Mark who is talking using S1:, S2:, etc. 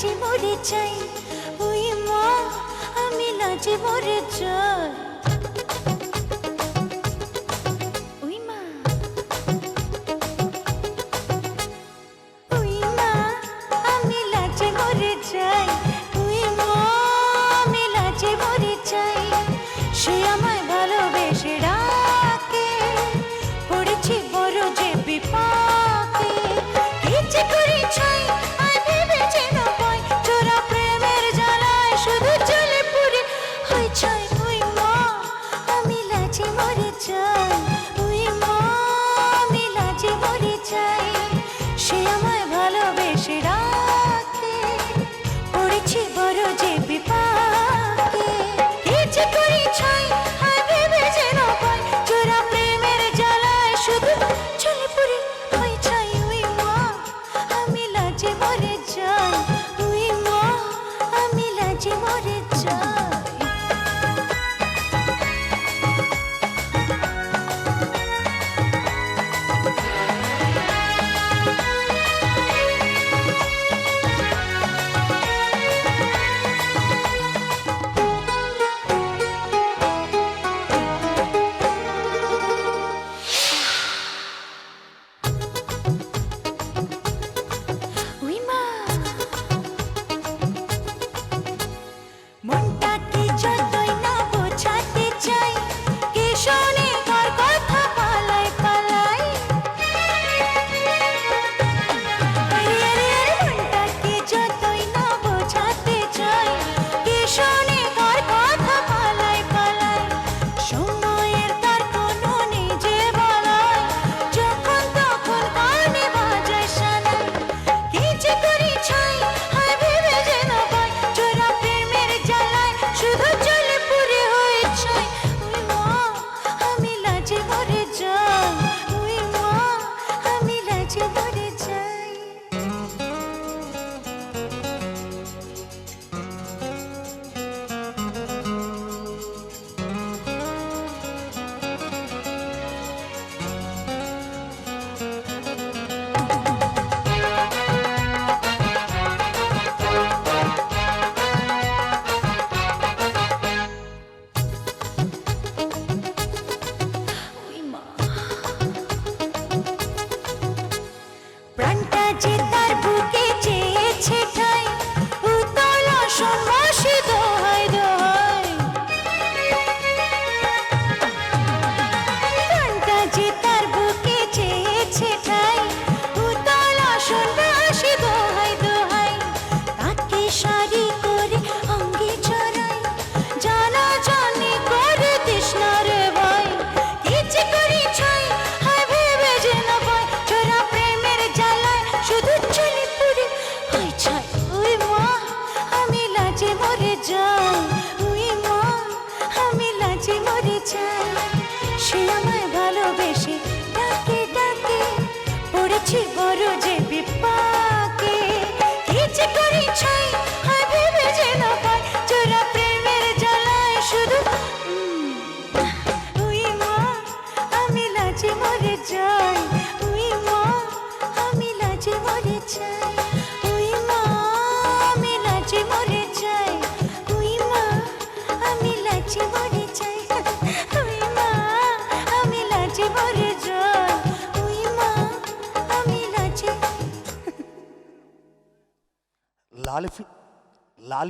S1: লাজে মরে চাই ওই মা আমি লাজে মরে
S2: চাই। should العالفين